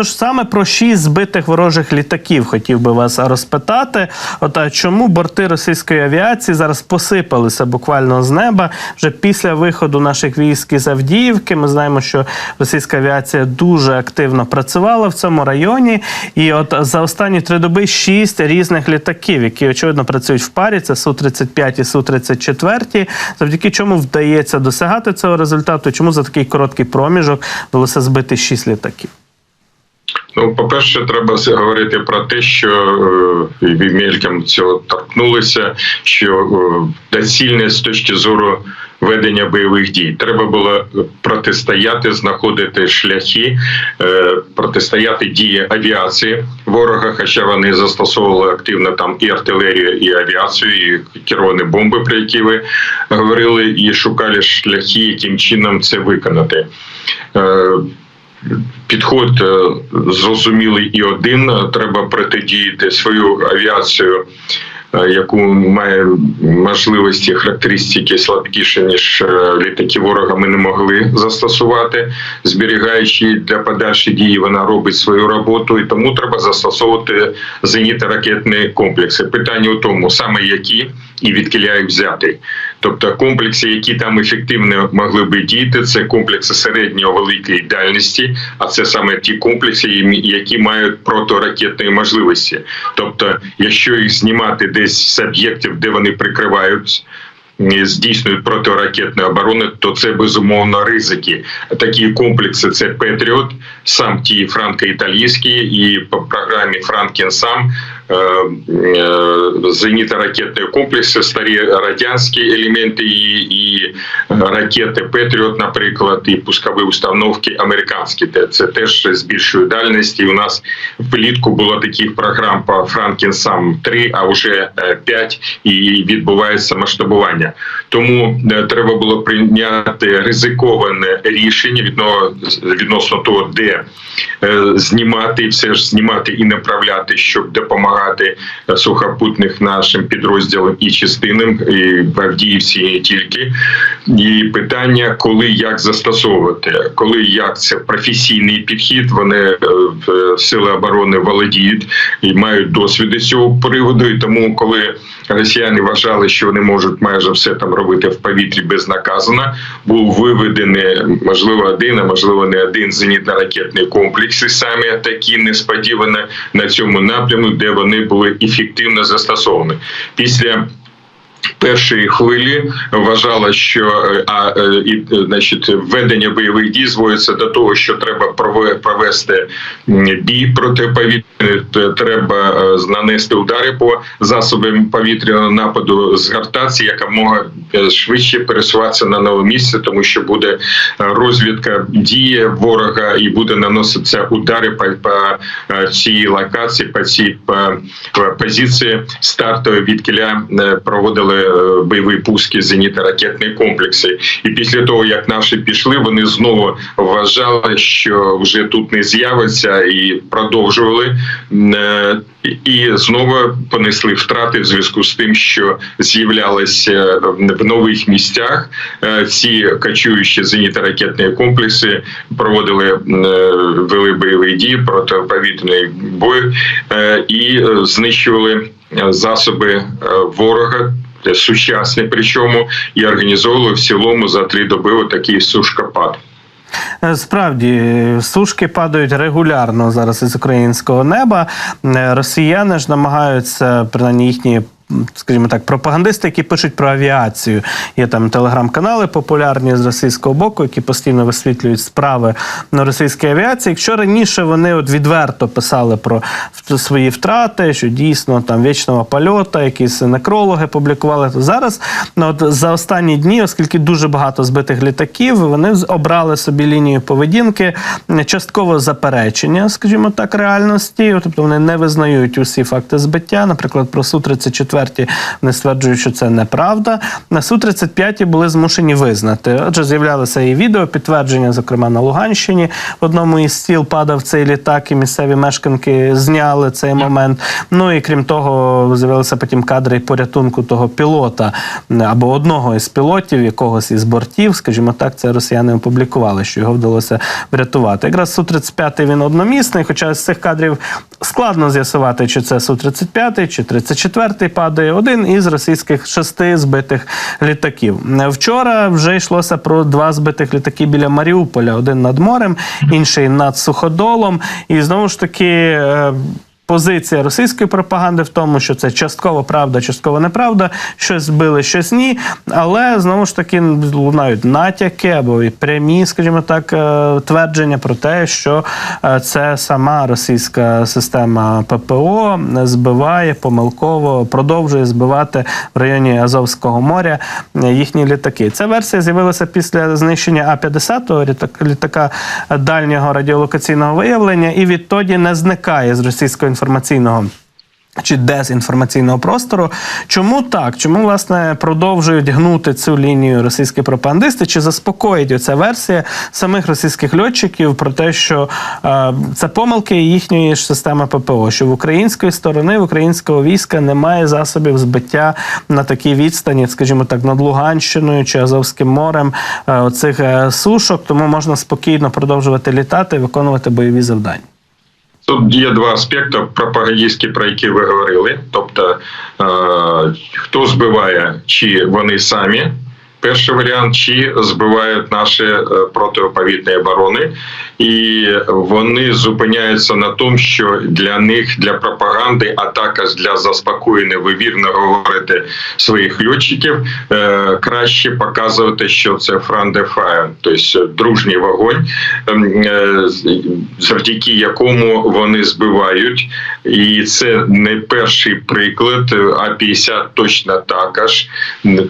Тож саме про шість збитих ворожих літаків хотів би вас розпитати. От а чому борти російської авіації зараз посипалися буквально з неба вже після виходу наших військ із Авдіївки? Ми знаємо, що російська авіація дуже активно працювала в цьому районі, і от за останні три доби шість різних літаків, які очевидно працюють в парі. Це су 35 і су 34 Завдяки чому вдається досягати цього результату? Чому за такий короткий проміжок вдалося збити шість літаків? Ну, по-перше, треба говорити про те, що е, мельком цього торкнулися, що е, доцільне з точки зору ведення бойових дій. Треба було протистояти, знаходити шляхи, е, протистояти дії авіації ворога, хоча вони застосовували активно там і артилерію, і авіацію, і керовані бомби, про які ви говорили, і шукали шляхи, яким чином це виконати. Підход е, зрозумілий і один. Треба протидіяти свою авіацію, е, яку має можливості характеристики слабкіше ніж е, літаки ворога. Ми не могли застосувати, зберігаючи для подальшої дії, вона робить свою роботу, і тому треба застосовувати зенітно-ракетні комплекси. Питання у тому, саме які і відкиля їх взяти. Тобто комплекси, які там ефективно могли би діяти, це комплекси середньої великої дальності, а це саме ті комплекси, які мають протиракетні можливості. Тобто, якщо їх знімати десь з об'єктів, де вони прикривають. Здійснюють протиракетну оборону, то це безумовно ризики. Такі комплекси це Петріот, сам ті франко-італійські, і по програмі Франкен сам е, е, зенітно-ракетні комплекси, старі радянські елементи і, і ракети Петріот, наприклад, і пускові установки американські. Це теж збільшує дальність. І у нас влітку було таких програм по Франкен сам 3, а вже 5, і відбувається масштабування. Тому е, треба було прийняти ризиковане рішення відно- відносно того, де е, знімати, все ж знімати і направляти, щоб допомагати е, сухопутних нашим підрозділам і частинам, і в Авдіївці і не тільки. І питання, коли як застосовувати, коли як це професійний підхід, вони е, в сили оборони володіють і мають досвід із цього приводу. І тому, коли росіяни вважали, що вони можуть майже все там робити в повітрі безнаказано, був виведений можливо один, а можливо не один зенітно-ракетний комплекс, і саме такі несподівано на цьому напрямку, де вони були ефективно застосовані після. Першої хвилі вважала, що е, а е, і е, значить введення бойових дій зводиться до того, що треба прове- провести бій протиповітряний, треба нанести удари по засобам повітряного нападу, згортатися якомога е, швидше пересуватися на нове місце, тому що буде розвідка дії ворога і буде наноситися удари по, по цій локації, по цій по, по позиції стартової відкіля е, проводили е, бойові пуски зенітно-ракетні комплекси. І після того, як наші пішли, вони знову вважали, що вже тут не з'явиться, і продовжували. е, І знову понесли втрати в зв'язку з тим, що з'являлися в нових місцях е, ці качуючі зенітно-ракетні комплекси, проводили вели бойові дії протиповітряний бой е, і знищували засоби ворога. Е, Сучасні, причому і організовували в цілому за три доби отакий сушкопад. Е, Справді, сушки падають регулярно зараз із українського неба. Е, Росіяни ж намагаються, принаймні їхні. Скажімо так, пропагандисти, які пишуть про авіацію. Є там телеграм-канали популярні з російського боку, які постійно висвітлюють справи на російській авіації. Якщо раніше вони от відверто писали про свої втрати, що дійсно там вічного польота, якісь некрологи публікували, то зараз ну, от за останні дні, оскільки дуже багато збитих літаків, вони обрали собі лінію поведінки частково заперечення, скажімо так, реальності. Тобто вони не визнають усі факти збиття. Наприклад, про су 34 Су-34 вони стверджують, що це неправда. На Су-35 були змушені визнати. Отже, з'являлося і відео підтвердження, зокрема на Луганщині. В одному із стіл падав цей літак, і місцеві мешканки зняли цей момент. Ну і крім того, з'явилися потім кадри і порятунку того пілота або одного із пілотів, якогось із бортів, скажімо так, це росіяни опублікували, що його вдалося врятувати. Якраз Су-35 він одномісний, хоча з цих кадрів складно з'ясувати, чи це Су-35, чи 34 падає. Один із російських шести збитих літаків. Вчора вже йшлося про два збитих літаки біля Маріуполя: один над морем, інший над суходолом. І знову ж таки. Позиція російської пропаганди в тому, що це частково правда, частково неправда, щось збили, щось ні. Але знову ж таки лунають натяки або і прямі, скажімо так, е, твердження про те, що е, це сама російська система ППО збиває помилково, продовжує збивати в районі Азовського моря е, їхні літаки. Ця версія з'явилася після знищення А-50 літак- літака дальнього радіолокаційного виявлення, і відтоді не зникає з російського інформаційного. Чи дезінформаційного простору. Чому так? Чому власне продовжують гнути цю лінію російські пропагандисти? Чи заспокоїть оця версія самих російських льотчиків про те, що е, це помилки їхньої ж системи ППО, що в української сторони, в українського війська немає засобів збиття на такій відстані, скажімо так, над Луганщиною чи Азовським морем е, оцих е, сушок, тому можна спокійно продовжувати літати і виконувати бойові завдання. Тут є два аспекти пропагандистські, про які ви говорили. Тобто, е, хто збиває, чи вони самі. Перший варіант, чи збивають наші е, протиповітні оборони, і вони зупиняються на тому, що для них для пропаганди, а також для заспокоєння, ви вірно говорите своїх льотчиків, е, краще показувати, що це фран де тобто дружній вогонь, ем, е, завдяки якому вони збивають. І це не перший приклад. А 50 точно також,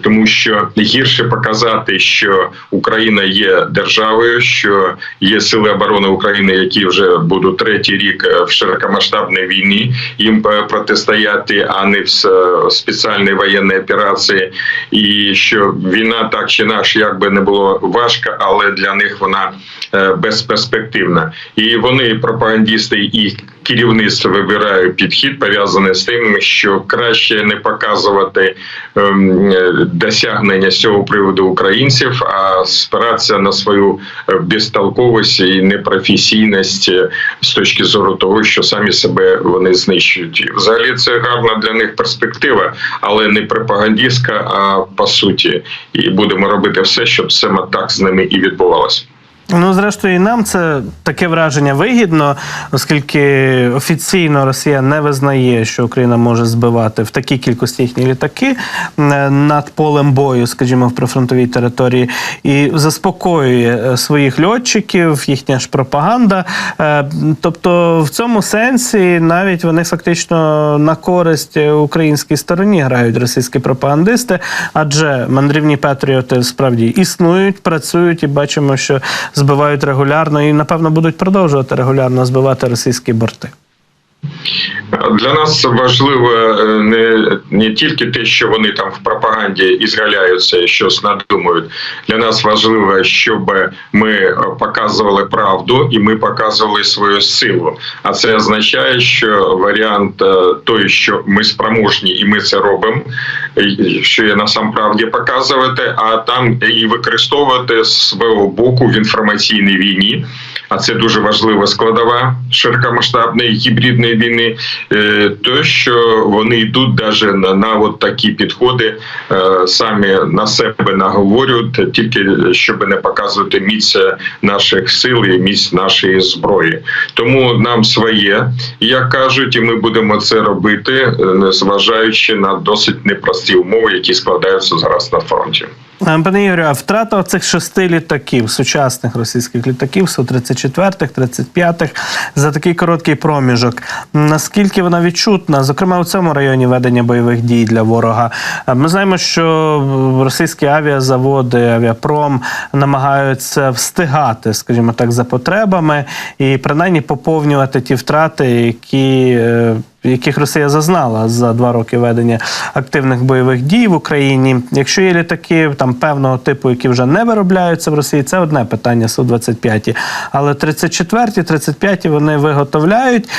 тому що гірше показати, що Україна є державою, що є сили оборони України, які вже будуть третій рік е, в широкомасштабній війні, їм е, протистояти, а не в спеціальній воєнній операції, і що війна так чи інакше, як би не було важко, але для них вона е, безперспективна. І вони пропагандисти і керівництво вибирають підхід, пов'язаний з тим, що краще не показувати ем, е, досягнення з цього приводу українців, а спиратися на свою е, безтолковість і непрофесійність е, з точки зору того, що самі себе вони знищують. Взагалі це гарна для них перспектива, але не пропагандистська, а по суті. І будемо робити все, щоб саме так з ними і відбувалося. Ну, зрештою, і нам це таке враження вигідно, оскільки офіційно Росія не визнає, що Україна може збивати в такій кількості їхні літаки е, над полем бою, скажімо, в прифронтовій території, і заспокоює е, своїх льотчиків, їхня ж пропаганда. Е, Тобто, в цьому сенсі навіть вони фактично на користь українській стороні грають російські пропагандисти, адже мандрівні патріоти справді існують, працюють і бачимо, що збивають регулярно і напевно будуть продовжувати регулярно збивати російські борти. Для нас важливо е, не, не тільки те, що вони там в пропаганді ізгаляються щось надумують. Для нас важливо, щоб ми показували правду і ми показували свою силу. А це означає, що варіант е, той, що ми спроможні і ми це робимо, що є насамправді показувати, а там і використовувати з свого боку в інформаційній війні. А це дуже важлива складова широкомасштабної гібридної війни. е, То що вони йдуть даже на, на от такі підходи, е, самі на себе наговорюють, тільки щоб не показувати міць наших сил і міць нашої зброї. Тому нам своє, як кажуть, і ми будемо це робити, е, незважаючи на досить непрості умови, які складаються зараз на фронті. Е, Пане а втрата цих шести літаків, сучасних російських літаків, Су-34, 35 за такий короткий проміжок. Наскільки вона відчутна, зокрема у цьому районі ведення бойових дій для ворога? Е, Ми знаємо, що російські авіазаводи, авіапром намагаються встигати, скажімо так, за потребами і принаймні поповнювати ті втрати, які. Яких Росія зазнала за два роки ведення активних бойових дій в Україні. Якщо є літаки там певного типу, які вже не виробляються в Росії, це одне питання су 25 Але 34-ті, 35-ті вони виготовляють.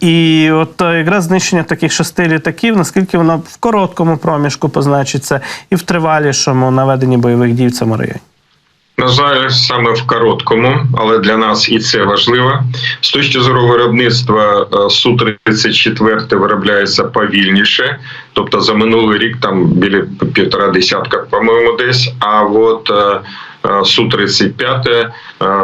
І от е, якраз знищення таких шести літаків, наскільки воно в короткому проміжку позначиться, і в тривалішому наведенні бойових дій в цьому районі. На жаль, саме в короткому, але для нас і це важливо. З точки зору виробництва е, су 34 виробляється повільніше, тобто за минулий рік там біля півтора десятка, по-моєму, десь. А от е, су 35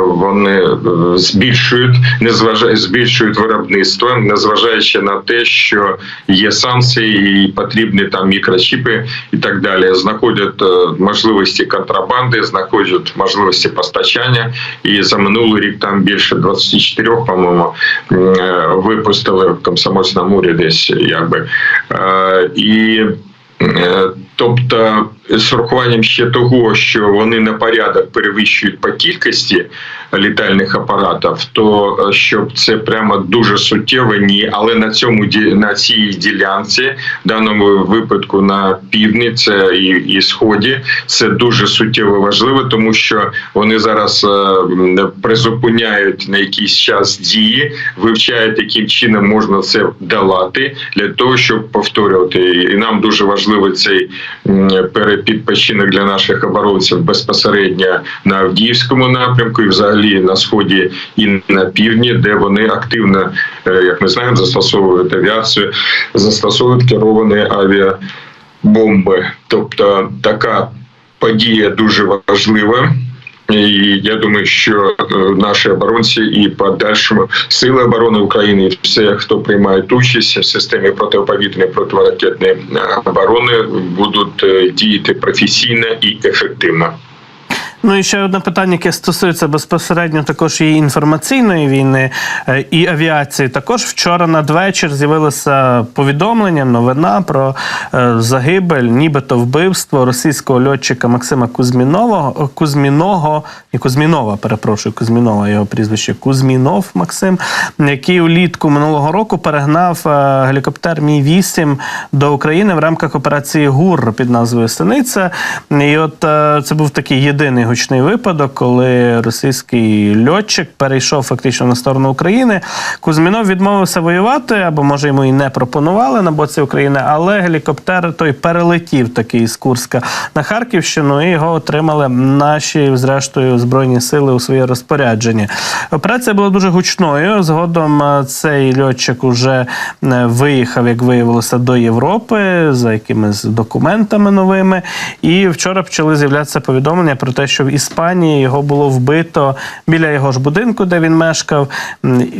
вони е, збільшують, незважаючи збільшують виробництво, незважаючи на те, що є санкції і потрібні там мікрочіпи і так далі. Знаходять е, можливості контрабанди, знаходять можливості постачання. І за минулий рік там більше 24, по-моєму, е, випустили в комсомольському мурі десь якби. Е, І Е, Тобто, з урахуванням ще того, що вони на порядок перевищують по кількості літальних апаратів, то е, щоб це прямо дуже суттєво ні, але на цьому на цій ділянці, в даному випадку на півдні, це і, і сході, це дуже суттєво важливо, тому що вони зараз е, призупиняють на якийсь час дії, вивчають, яким чином можна це долати для того, щоб повторювати. І нам дуже важливий цей м, перепідпочинок для наших оборонців безпосередньо на Авдіївському напрямку і взагалі на сході і на півдні, де вони активно, е, як ми знаємо, застосовують авіацію, застосовують керовані авіабомби. Тобто така подія дуже важлива. І я думаю, що е, наші оборонці і подальшому сили оборони України, і все, хто приймає участь в системі протиповітряної протиракетної оборони, будуть е, діяти професійно і ефективно. Ну і ще одне питання, яке стосується безпосередньо також і інформаційної війни е, і авіації. Також вчора надвечір з'явилося повідомлення, новина про е, загибель, нібито вбивство російського льотчика Максима Кузьмінового Кузьміного і Кузьмінова, перепрошую, Кузьмінова його прізвище Кузьмінов Максим, який улітку минулого року перегнав е, гелікоптер Мі 8 до України в рамках операції ГУР під назвою Синиця. І от е, це був такий єдиний гучний випадок, коли російський льотчик перейшов фактично на сторону України. Кузьмінов відмовився воювати, або може йому і не пропонували на боці України, але гелікоптер той перелетів такий з Курська на Харківщину, і його отримали наші, зрештою, збройні сили у своє розпорядження. Операція була дуже гучною. Згодом е, цей льотчик уже е, виїхав, як виявилося, до Європи за якимись документами новими. І вчора почали з'являтися повідомлення про те, що в Іспанії його було вбито біля його ж будинку, де він мешкав.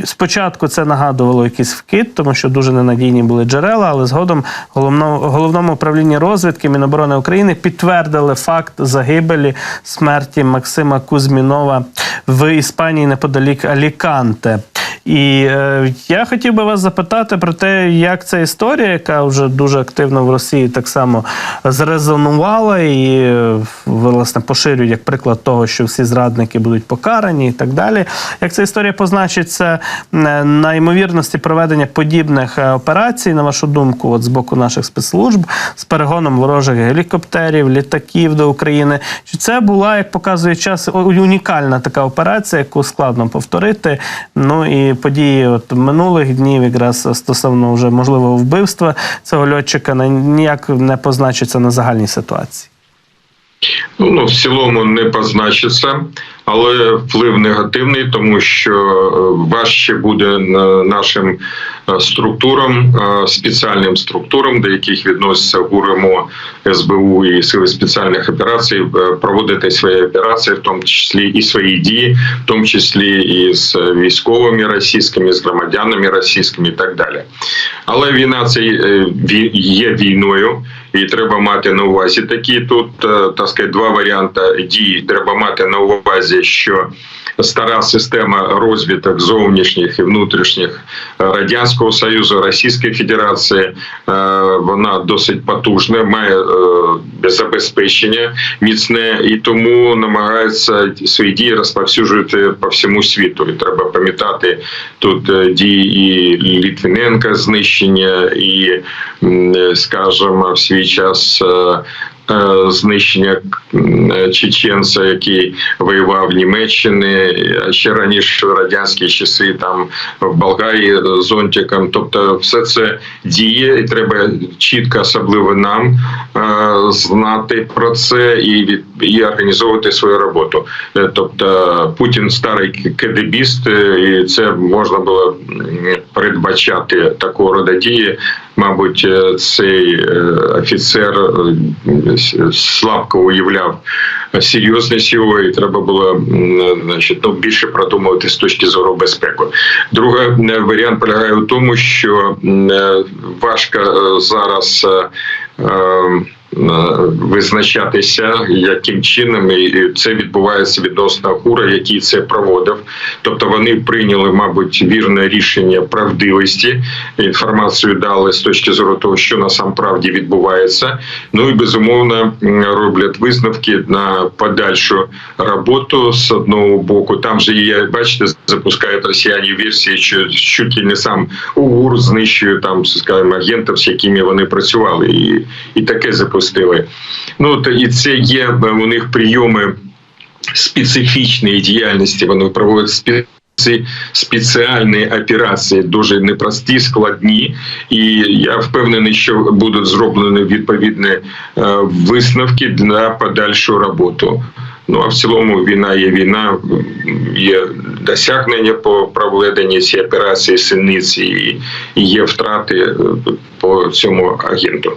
Спочатку це нагадувало якийсь вкид, тому що дуже ненадійні були джерела, але згодом головному, головному управлінні розвідки Міноборони України підтвердили факт загибелі смерті Максима Кузьмінова в Іспанії неподалік Аліканте. І е, я хотів би вас запитати про те, як ця історія, яка вже дуже активно в Росії так само зрезонувала і е, власне поширюють як приклад того, що всі зрадники будуть покарані і так далі. Як ця історія позначиться е, на ймовірності проведення подібних е, операцій, на вашу думку, от з боку наших спецслужб з перегоном ворожих гелікоптерів, літаків до України? Чи це була, як показує час, унікальна така операція, яку складно повторити? Ну і події от минулих днів, якраз стосовно вже можливого вбивства цього льотчика, ніяк не позначиться на загальній ситуації. Ну, ну, в цілому не позначиться, але вплив негативний, тому що е, важче буде нашим е, структурам, е, спеціальним структурам, до яких відносяться ГУРМО, СБУ і Сили спеціальних операцій, проводити свої операції, в тому числі і свої дії, в тому числі і з військовими російськими, з громадянами російськими і так далі. Але війна це є війною. І треба мати на увазі такі тут, е, так сказати, два варіанти дій. Треба мати на увазі що стара система розвиток зовнішніх і внутрішніх е, радянського союзу, Російської Федерації, е, вона досить потужна, має забезпечення міцне і тому намагаються свої дії розповсюджувати по всьому світу. І треба пам'ятати тут дії і Літвиненка знищення, і скажімо, в свій час. е, е, Знищення чеченця, який воював в Німеччині, ще раніше в радянські часи там в Болгарії зонтиком. Тобто, все це діє, і треба чітко, особливо нам, е, знати про це і від і організовувати свою роботу. Е, Тобто Путін старий кедебіст, е, і це можна було передбачати такого роду дії. Мабуть, е, цей офіцер слабко уявляв серйозність його, і треба було значить, ну, більше продумувати з точки зору безпеки. Другий варіант полягає у тому, що важко зараз. Е, Визначатися яким чином і це відбувається відносно Гура, який це проводив. Тобто вони прийняли, мабуть, вірне рішення правдивості. Інформацію дали з точки зору того, що насамправді відбувається. Ну і безумовно роблять висновки на подальшу роботу з одного боку. Там же є, бачите, запускають росіяни версії, що чуть не сам УГУР знищує там, скажімо, агентів, з якими вони працювали, і, і таке запустили. Ну то і це є е, у них прийоми специфічної діяльності. Вони проводять спе- ці спеціальні операції дуже непрості, складні, і я впевнений, що будуть зроблені відповідні е, висновки для подальшої роботи. Ну а в цілому війна є війна, є досягнення по проведенні цієї операції синиці, і і є втрати е, по цьому агенту.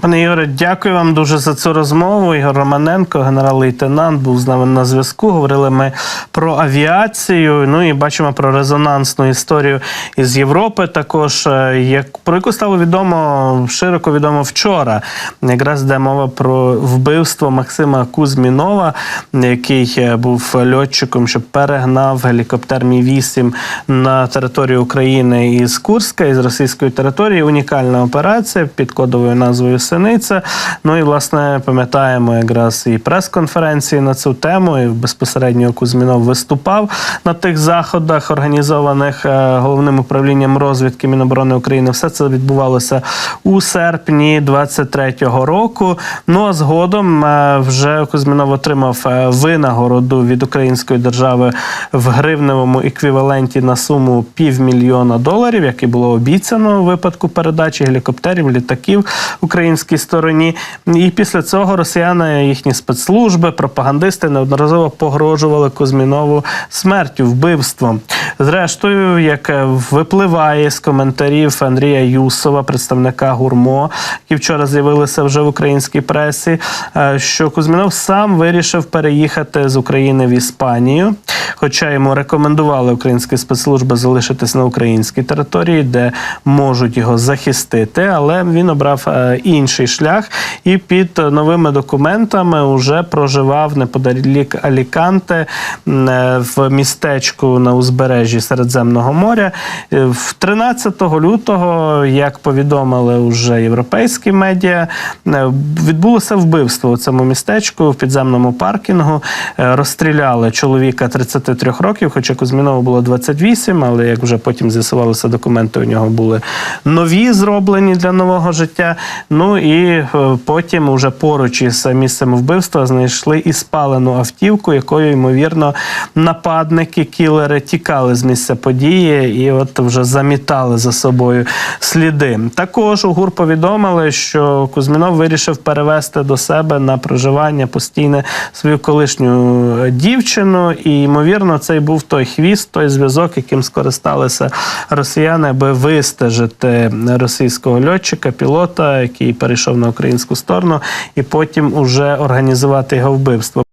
Пане Ігоре, дякую вам дуже за цю розмову. Ігор Романенко, генерал-лейтенант, був з нами на зв'язку. Говорили ми про авіацію. Ну і бачимо про резонансну історію із Європи. Також е, як про яку стало відомо широко відомо вчора. Якраз йде мова про вбивство Максима Кузьмінова, який е, був льотчиком, що перегнав гелікоптер Мі 8 на територію України із Курська із російської території. Унікальна операція під кодовою назвою Синиця. Ну і власне пам'ятаємо якраз і прес-конференції на цю тему. І безпосередньо Кузьмінов виступав на тих заходах, організованих е, головним управлінням розвідки Міноборони України. Все це відбувалося у серпні 23-го року. Ну а згодом е, вже Кузьмінов отримав е, винагороду від української держави в гривневому еквіваленті на суму півмільйона доларів, як і було обіцяно у випадку передачі гелікоптерів, літаків українській стороні. І після цього росіяни, їхні спецслужби, пропагандисти неодноразово погрожували Кузьмінову смертю, вбивством. Зрештою, як випливає з коментарів Андрія Юсова, представника гурмо, які вчора з'явилися вже в українській пресі, е, що Кузьмінов сам вирішив переїхати з України в Іспанію. Хоча йому рекомендували українські спецслужби залишитись на українській території, де можуть його захистити, але він обрав е, інший шлях і під новими документами вже проживав неподалік Аліканте е, в містечку на узбережжі Середземного моря. Е, 13 лютого, як повідомили вже європейські медіа, е, відбулося вбивство у цьому містечку в підземному паркінгу. Е, Розстріляли чоловіка 33 років, хоча Кузьмінову було 28, але як вже потім з'ясувалося, документи у нього були нові, зроблені для нового життя. Ну і е, потім, уже поруч із місцем вбивства, знайшли і спалену автівку, якою ймовірно нападники, кілери тікали з місця події і от вже замітали за собою сліди. Також у ГУР повідомили, що Кузьмінов вирішив перевести до себе на проживання постійне свою колишню дівчину, і ймовірно, це й був той хвіст, той зв'язок, яким скористалися росіяни, аби вистежити російського льотчика, пілота, який перейшов на українську сторону, і потім уже організувати його вбивство.